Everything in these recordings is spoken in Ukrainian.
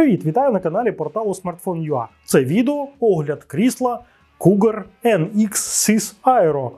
Привіт, вітаю на каналі порталу Smartphone.ua. Це відео огляд крісла Cougar NX Sys Aero.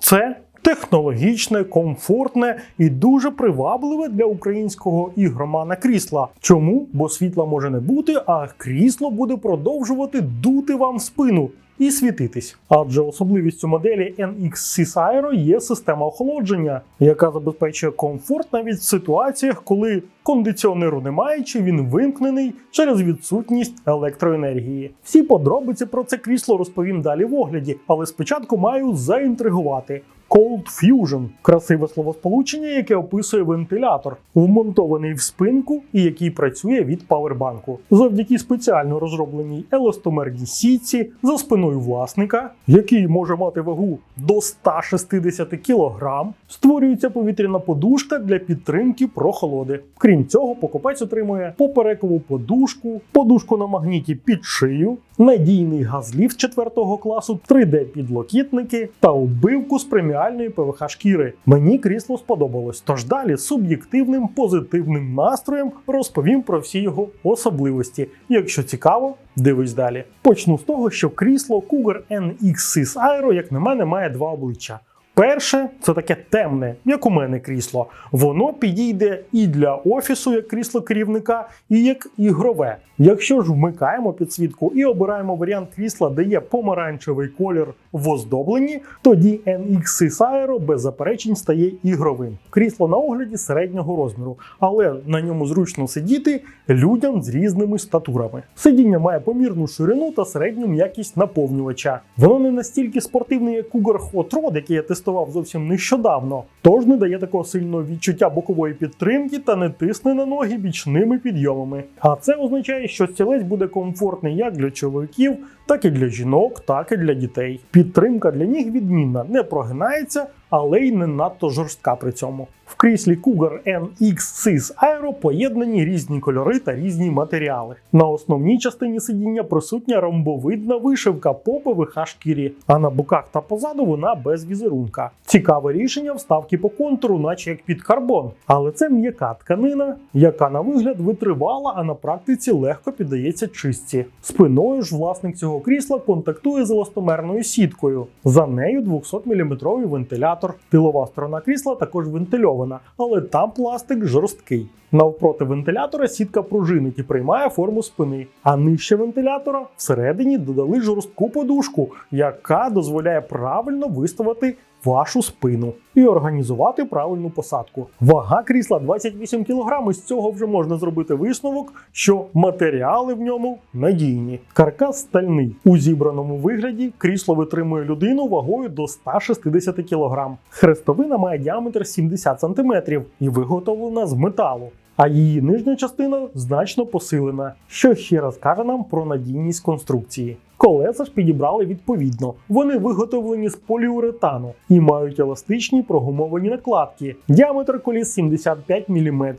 Це технологічне, комфортне і дуже привабливе для українського ігромана крісла. Чому? Бо світла може не бути, а крісло буде продовжувати дути вам спину. І світитись, адже особливістю моделі NX Aero є система охолодження, яка забезпечує комфорт навіть в ситуаціях, коли кондиціонеру немає чи він вимкнений через відсутність електроенергії. Всі подробиці про це крісло розповім далі в огляді, але спочатку маю заінтригувати. Cold Fusion красиве словосполучення, яке описує вентилятор, вмонтований в спинку і який працює від павербанку. Завдяки спеціально розробленій еластомерній сітці за спиною власника, який може мати вагу до 160 кг, створюється повітряна подушка для підтримки прохолоди. Крім цього, покупець отримує поперекову подушку, подушку на магніті під шию, надійний газліфт 4 класу, 3D-підлокітники та убивку з преміальної ПВХ шкіри. Мені крісло сподобалось, тож далі суб'єктивним позитивним настроєм розповім про всі його особливості. Якщо цікаво, дивись далі. Почну з того, що крісло Cougar NX Sys Aero, як на мене, має два обличчя. Перше це таке темне, як у мене крісло. Воно підійде і для офісу, як крісло керівника, і як ігрове. Якщо ж вмикаємо підсвітку і обираємо варіант крісла, де є помаранчевий колір в оздобленні, тоді NX Aero без заперечень стає ігровим. Крісло на огляді середнього розміру, але на ньому зручно сидіти людям з різними статурами. Сидіння має помірну ширину та середню м'якість наповнювача. Воно не настільки спортивне, як Cougar Hot Rod, який я тестував зовсім нещодавно, тож не дає такого сильного відчуття бокової підтримки та не тисне на ноги бічними підйомами. А це означає, що стілець буде комфортний як для чоловіків, так і для жінок, так і для дітей. Підтримка для ніг відмінна, не прогинається, але й не надто жорстка при цьому. В кріслі Cougar NX Sys Aero поєднані різні кольори та різні матеріали. На основній частині сидіння присутня ромбовидна вишивка по ПВХ шкірі, а на боках та позаду вона без візерунка. Цікаве рішення вставки по контуру, наче як під карбон. Але це м'яка тканина, яка на вигляд витривала, а на практиці легко піддається чистці. Спиною ж власник цього крісла контактує з еластомерною сіткою. За нею 200-мм вентилятор. Тилова сторона крісла також вентильована, але там пластик жорсткий. Навпроти вентилятора сітка пружинить і приймає форму спини. А нижче вентилятора всередині додали жорстку подушку, яка дозволяє правильно виставити вашу спину і організувати правильну посадку. Вага крісла 28 кг, з цього вже можна зробити висновок, що матеріали в ньому надійні. Каркас стальний. У зібраному вигляді крісло витримує людину вагою до 160 кг. Хрестовина має діаметр 70 см і виготовлена з металу. А її нижня частина значно посилена, що ще раз каже нам про надійність конструкції. Колеса ж підібрали відповідно. Вони виготовлені з поліуретану і мають еластичні прогумовані накладки. Діаметр коліс 75 мм.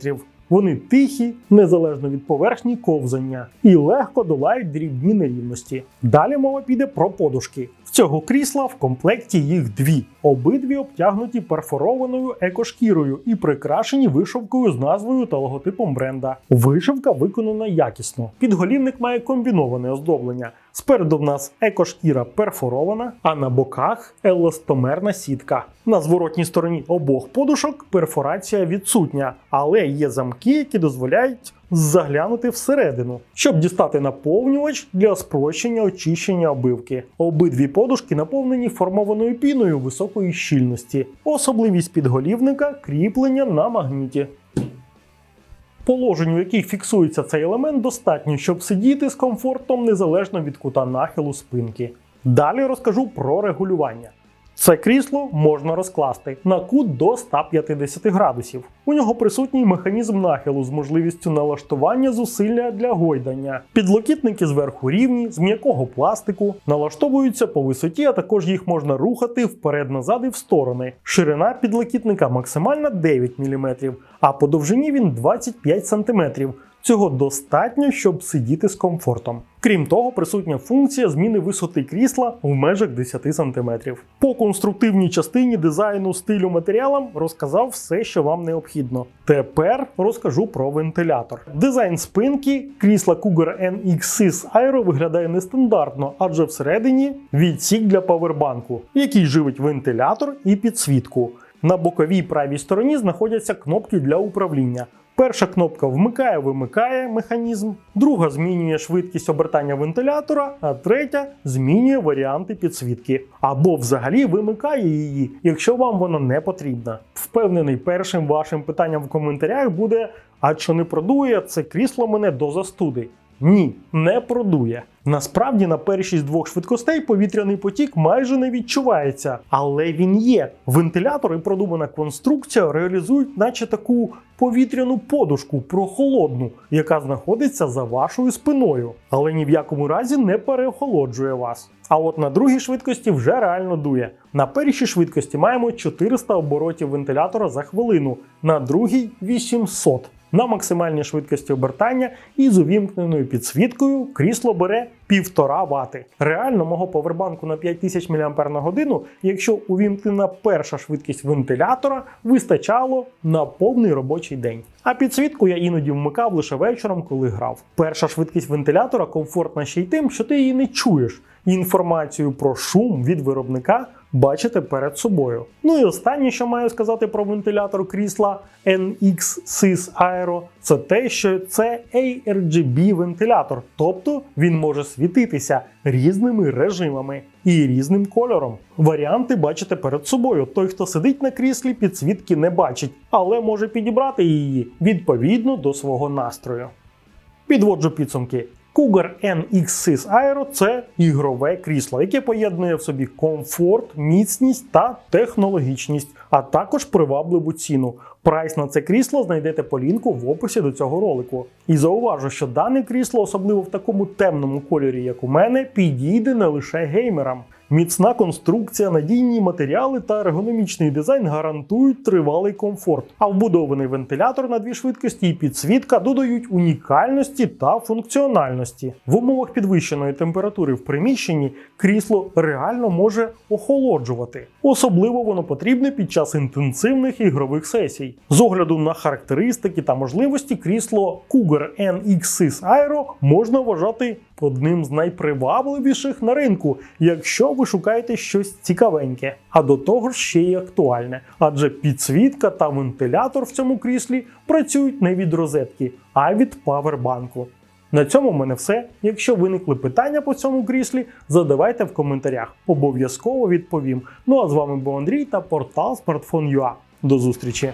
Вони тихі, незалежно від поверхні ковзання, і легко долають дрібні нерівності. Далі мова піде про подушки. В цього крісла в комплекті їх дві. Обидві обтягнуті перфорованою екошкірою і прикрашені вишивкою з назвою та логотипом бренда. Вишивка виконана якісно. Підголівник має комбіноване оздоблення. Спереду в нас екошкіра перфорована, а на боках еластомерна сітка. На зворотній стороні обох подушок перфорація відсутня, але є замки, які дозволяють заглянути всередину, щоб дістати наповнювач для спрощення очищення обивки. Обидві подушки наповнені формованою піною високої щільності. Особливість підголівника кріплення на магніті. Положень, у яких фіксується цей елемент, достатньо, щоб сидіти з комфортом незалежно від кута нахилу спинки. Далі розкажу про регулювання. Це крісло можна розкласти на кут до 150 градусів. У нього присутній механізм нахилу з можливістю налаштування зусилля для гойдання. Підлокітники зверху рівні, з м'якого пластику, налаштовуються по висоті, а також їх можна рухати вперед-назад і в сторони. Ширина підлокітника максимальна 9 мм, а по довжині він 25 см. Цього достатньо, щоб сидіти з комфортом. Крім того, присутня функція зміни висоти крісла в межах 10 см. По конструктивній частині дизайну стилю матеріалам розказав все, що вам необхідно. Тепер розкажу про вентилятор. Дизайн спинки крісла Cougar NX Sys Aero виглядає нестандартно, адже всередині відсік для павербанку, який живить вентилятор і підсвітку. На боковій правій стороні знаходяться кнопки для управління. Перша кнопка вмикає-вимикає механізм, друга змінює швидкість обертання вентилятора, а третя змінює варіанти підсвітки. Або взагалі вимикає її, якщо вам вона не потрібна. Впевнений, першим вашим питанням в коментарях буде: а що не продує це крісло мене до застуди? Ні, не продує. Насправді на першій з двох швидкостей повітряний потік майже не відчувається, але він є. Вентилятор і продумана конструкція реалізують, наче таку повітряну подушку прохолодну, яка знаходиться за вашою спиною, але ні в якому разі не переохолоджує вас. А от на другій швидкості вже реально дує. На першій швидкості маємо 400 оборотів вентилятора за хвилину, на другій 800. На максимальній швидкості обертання і з увімкненою підсвіткою крісло бере 1,5 Вт. Реально мого повербанку на 5000 мАч, якщо увімкнена перша швидкість вентилятора, вистачало на повний робочий день. А підсвітку я іноді вмикав лише вечором, коли грав. Перша швидкість вентилятора комфортна ще й тим, що ти її не чуєш. Інформацію про шум від виробника бачите перед собою. Ну і останнє, що маю сказати про вентилятор крісла NX Sys Aero, це те, що це ARGB вентилятор, тобто він може світитися різними режимами і різним кольором. Варіанти бачите перед собою. Той, хто сидить на кріслі, підсвітки не бачить, але може підібрати її відповідно до свого настрою. Підводжу підсумки. Cougar NX Sys Aero – це ігрове крісло, яке поєднує в собі комфорт, міцність та технологічність, а також привабливу ціну. Прайс на це крісло знайдете по лінку в описі до цього ролику. І зауважу, що дане крісло, особливо в такому темному кольорі, як у мене, підійде не лише геймерам. Міцна конструкція, надійні матеріали та ергономічний дизайн гарантують тривалий комфорт, а вбудований вентилятор на дві швидкості і підсвітка додають унікальності та функціональності. В умовах підвищеної температури в приміщенні крісло реально може охолоджувати. Особливо воно потрібне під час інтенсивних ігрових сесій. З огляду на характеристики та можливості крісло Cougar NX Sys Aero можна вважати одним з найпривабливіших на ринку, якщо ви щось цікавеньке, а до того ж ще й актуальне, адже підсвітка та вентилятор в цьому кріслі працюють не від розетки, а від павербанку. На цьому в мене все. Якщо виникли питання по цьому кріслі, задавайте в коментарях. Обов'язково відповім. Ну а з вами був Андрій та портал Smartphone.ua. До зустрічі!